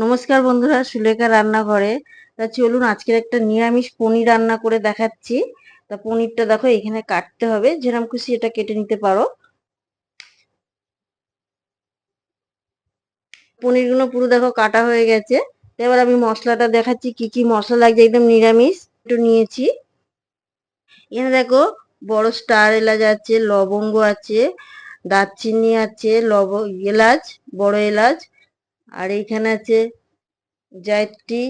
নমস্কার বন্ধুরা, সুলেখা রান্নাঘরে। তা চলুন, আজকের একটা নিরামিষ পনির রান্না করে দেখাচ্ছি। তা পনিরটা দেখো, এখানে কাটতে হবে। যেরকম খুশি এটা কেটে নিতে পারো। পনিরগুলো পুরো দেখো কাটা হয়ে গেছে। এবার আমি মশলাটা দেখাচ্ছি, কি কি মশলা লাগছে, একদম নিরামিষ। একটু নিয়েছি। এখানে দেখো, বড় স্টার এলাচ আছে, লবঙ্গ আছে, দারচিনি আছে, লব, এলাচ, বড় এলাচ। আর এইখানে আছে জয়ত্রী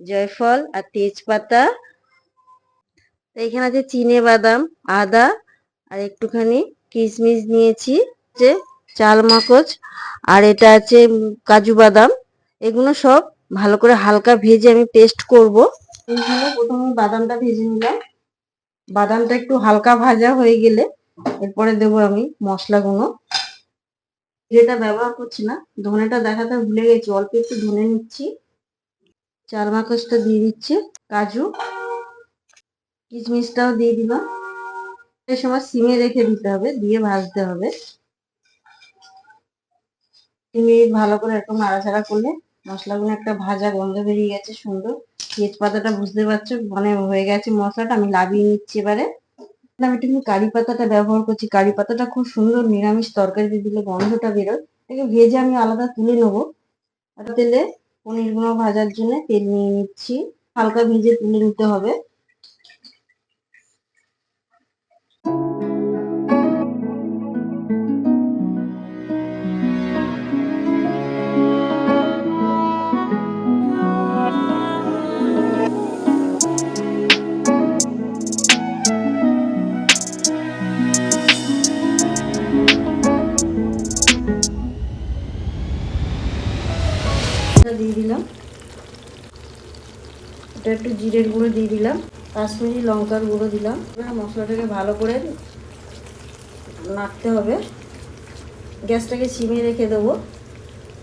জয়ফল আর তেজপাতা। তো এখানে আছে চিনে বাদাম, আদা আর একটুখানি কিশমিশ নিয়েছি, যে চাল মাকচ। আর এটা আছে কাজু বাদাম। এগুলো সব ভালো করে হালকা ভেজে আমি পেস্ট করব। এইখানে প্রথমে বাদামটা ভেজে নিলাম। বাদামটা একটু হালকা ভাজা হয়ে গেলে এরপরে দেবো আমি মশলাগুলো। যেটা ব্যবহার করছি না, ধনেটা দেখাতে ভুলে গেছি, অল্প একটু ধনে নিচ্ছি। চার মাকচটা দিয়ে দিচ্ছি, কাজু। কিশমিশটাও দিয়ে দিলাম। এই সময় সিমে রেখে দিতে হবে, দিয়ে ভাজতে হবে। মিনিট ভালো করে এরকম নাড়াচাড়া করলে মশলাগুলো একটা ভাজা গন্ধ বেরিয়ে গেছে, সুন্দর। তেজপাতাটা বুঝতে পারছ মানে হয়ে গেছে মশলাটা, আমি লাভিয়ে নিচ্ছি এবারে। আমি একটু কারি পাতাটা ব্যবহার করছি। কারি পাতাটা খুব সুন্দর নিরামিষ তরকারিতে দিলে গন্ধটা বেরোয়। এটাকে ভেজে আমি আলাদা তুলে নেব। তেলে পনির পনিরগুলো ভাজার জন্য তেল নিয়ে নিচ্ছি। হালকা ভেজে তুলে নিতে হবে। এটা একটু জিরের গুঁড়ো দিয়ে দিলাম, কাশ্মীরি লঙ্কার গুঁড়ো দিলাম। এবার মশলাটাকে ভালো করে নাড়তে হবে। গ্যাসটাকে সিমে রেখে দেবো।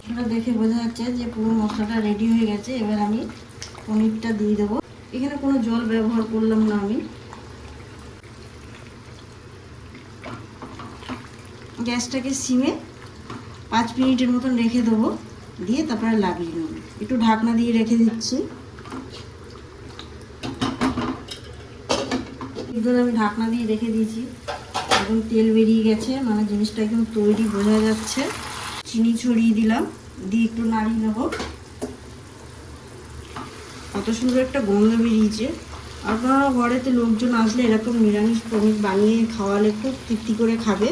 এটা দেখে বোঝা যাচ্ছে যে পুরো মশলাটা রেডি হয়ে গেছে। এবার আমি পনিরটা দিয়ে দেবো। এখানে কোনো জল ব্যবহার করলাম না আমি। গ্যাসটাকে সিমে পাঁচ মিনিটের মতন রেখে দেবো। দিয়ে তারপরে লাগিয়ে নেব। একটু ঢাকনা দিয়ে রেখে দিচ্ছি। ধরে আমি ঢাকনা দিয়ে রেখে দিয়েছি। একদম তেল বেরিয়ে গেছে মানে জিনিসটা একদম তৈরি বোঝা যাচ্ছে। চিনি ছড়িয়ে দিলাম, দিয়ে একটু নাড়িয়ে নেব। কত সুন্দর একটা গন্ধ বেরিয়েছে। আপনারা ঘরেতে লোকজন আসলে এরকম নিরামিষ পনির বানিয়ে খাওয়ালে খুব তৃপ্তি করে খাবে।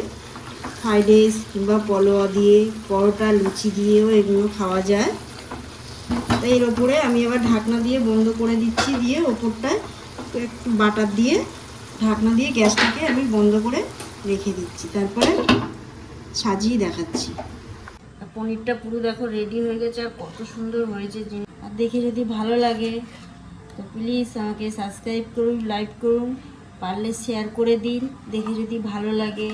ফ্রাইড রাইস কিংবা পলোয়া দিয়ে, পরোটা, লুচি দিয়েও এগুলো খাওয়া যায়। তাই এর ওপরে আমি আবার ঢাকনা দিয়ে বন্ধ করে দিচ্ছি, দিয়ে ওপরটায় একটু বাটার দিয়ে ঢাকনা দিয়ে গ্যাসটাকে আমি বন্ধ করে রেখে দিচ্ছি। তারপরে সাজিয়ে দেখাচ্ছি। পনিরটা পুরো দেখো রেডি হয়ে গেছে, আর কত সুন্দর হয়েছে জিনিস। আর দেখে যদি ভালো লাগে, তো প্লিজ আমাকে সাবস্ক্রাইব করুন লাইক করুন, পারলে শেয়ার করে দিন। দেখে যদি ভালো লাগে